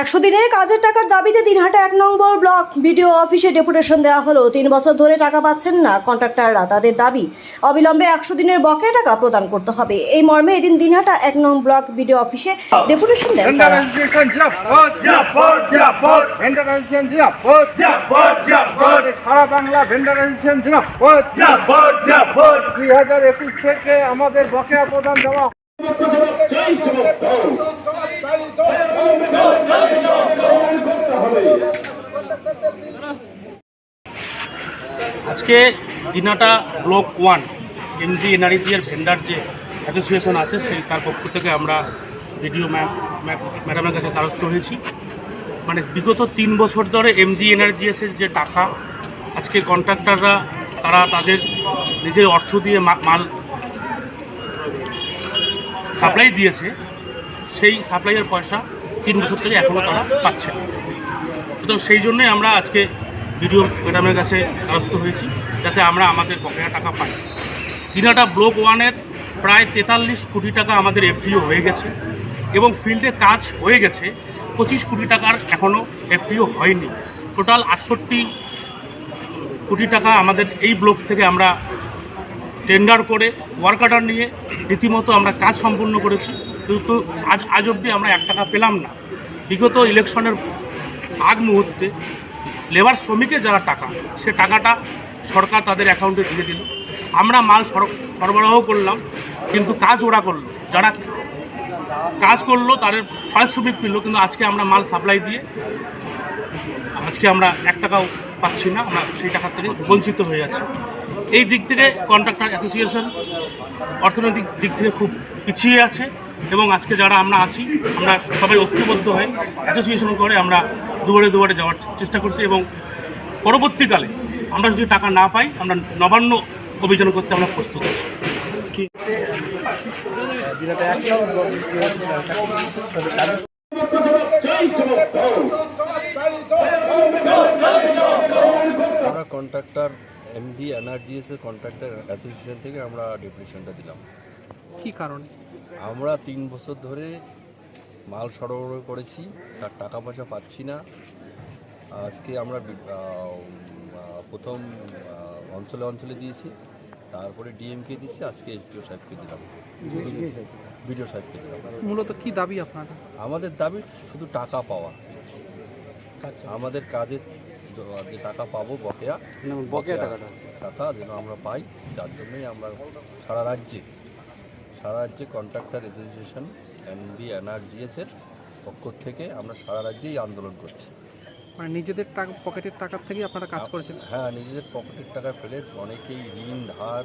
একশো দিনের কাজের টাকার দাবিতে দিনহাটা এক নম্বর ব্লক বিডিও অফিসে ডেপুটেশন দেওয়া হলো। তিন বছর ধরে টাকা পাচ্ছেন না কন্ট্রাক্টররা। তাদের দাবি অবিলম্বে একশো দিনের বকেয়া টাকা প্রদান করতে হবে। এই মর্মে এদিন দিনহাটা এক নং ব্লক বিডিও অফিসে ডেপুটেশন দেন সারা বাংলা দুই হাজার একুশ থেকে আমাদের বকেয়া প্রদান দেওয়া আজকে Dinhata block one MG NREG এর ভেন্ডার যে অ্যাসোসিয়েশন আছে, সেই তার পক্ষ থেকে আমরা ভিডিও ম্যাম ম্যাডামের কাছে দ্বারস্থ হয়েছি। মানে বিগত তিন বছর ধরে এমজি এনার্জিএসের যে টাকা, আজকে কন্ট্রাক্টাররা তারা তাদের নিজের অর্থ দিয়ে মাল সাপ্লাই দিয়েছে, সেই সাপ্লাইয়ের পয়সা তিন বছর থেকে এখনও তারা পাচ্ছে না। সেই জন্যই আমরা আজকে ভিডিও ম্যাডামের কাছে দ্বারস্থ হয়েছি, যাতে আমরা আমাদের বকেয়া টাকা পাই। দিনাটা ব্লক ওয়ানের প্রায় তেতাল্লিশ কোটি টাকা আমাদের এফডিও হয়ে গেছে এবং ফিল্ডে কাজ হয়ে গেছে, পঁচিশ কোটি টাকার এখনও এফডিও হয়নি। টোটাল আটষট্টি কোটি টাকা আমাদের এই ব্লক থেকে আমরা টেন্ডার করে ওয়ার্ক অর্ডার নিয়ে রীতিমতো আমরা কাজ সম্পূর্ণ করেছি। কিন্তু আজ আজ অবধি আমরা এক টাকা পেলাম না। বিগত ইলেকশনের আগ মুহূর্তে লেবার শ্রমিকের যারা টাকা, সে টাকাটা সরকার তাদের অ্যাকাউন্টে দিয়ে দিল। আমরা মাল সরবরাহ করলাম, কিন্তু কাজ ওরা করল। যারা কাজ করল, তাদের পারিশ্রমিক পেল কিন্তু আজকে আমরা মাল সাপ্লাই দিয়ে আজকে আমরা এক টাকাও পাচ্ছি না, আমরা সেই টাকা থেকে বঞ্চিত হয়ে যাচ্ছি। এই দিক থেকে কন্ট্রাক্টর অ্যাসোসিয়েশন অর্থনৈতিক দিক থেকে খুব পিছিয়ে আছে এবং আজকে যারা আমরা আছি, আমরা সবাই ঐক্যবদ্ধ হয়ে অ্যাসোসিয়েশন করে আমরা দুয়ারে দুয়ারে যাওয়ার চেষ্টা করছি এবং পরবর্তীকালে আমরা যদি টাকা না পাই আমরা নবান্ন অভিযান করতে আমরা প্রস্তুত আছি। আমরা কন্ট্রাক্টর এমডি এনআরজিএস এর কন্ট্রাক্টর অ্যাসোসিয়েশন থেকে আমরা ডেপুটেশনটা দিলাম। কি কারণে? আমরা তিন বছর ধরে মাল সরবরাহ করেছি তার টাকা পয়সা পাচ্ছি না। আজকে আমরা প্রথম অঞ্চলে অঞ্চলে দিয়েছি তারপরে ডিএমকে দিয়েছি আজকে এসডিও সাহেবকে দিলাম। বিডিও সাহেবকে দিলাম। মূলত কি দাবি আপনার? আমাদের দাবি শুধু টাকা পাওয়া। আমাদের কাজের য- যে টাকা পাবো বকেয়া বকেয়া টাকাটা। টাকা যেন আমরা পাই যার জন্যই আমরা সারা রাজ্যে সারা রাজ্যে কন্ট্রাক্টর অ্যাসোসিয়েশন এনবি এনআরজিএস এর পক্ষ থেকে আমরা সারা রাজ্যেই আন্দোলন করছি। মানে নিজেদের টাকা পকেটের টাকার থেকেই আপনারা কাজ করেছেন? হ্যাঁ নিজেদের পকেটের টাকা ফেলে অনেকেই ঋণ ধার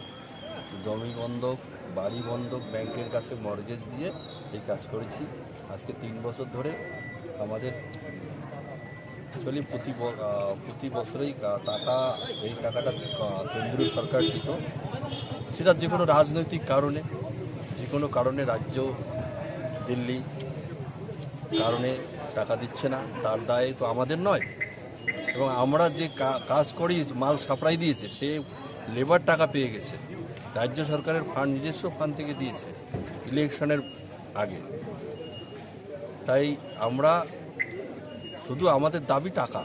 জমি বন্ধক বাড়ি বন্ধক ব্যাংকের কাছে মর্গেজ দিয়ে এই কাজ করেছি। আজকে তিন বছর ধরে আমাদের অ্যাকচুয়ালি প্রতি প্রতি বছরেই টাকা এই টাকাটা কেন্দ্রীয় সরকার দিত। সেটা যে কোনো রাজনৈতিক কারণে যে কোনো কারণে রাজ্য দিল্লি। কারণে টাকা দিচ্ছে না, তার দায় তো আমাদের নয়। এবং আমরা যে কাজ করি, মাল সাপ্লাই দিয়েছে, সে লেবার টাকা পেয়ে গেছে। রাজ্য সরকারের ফান্ড নিজস্ব ফান্ড থেকে দিয়েছে ইলেকশনের আগে। তাই আমরা শুধু আমাদের দাবি টাকা।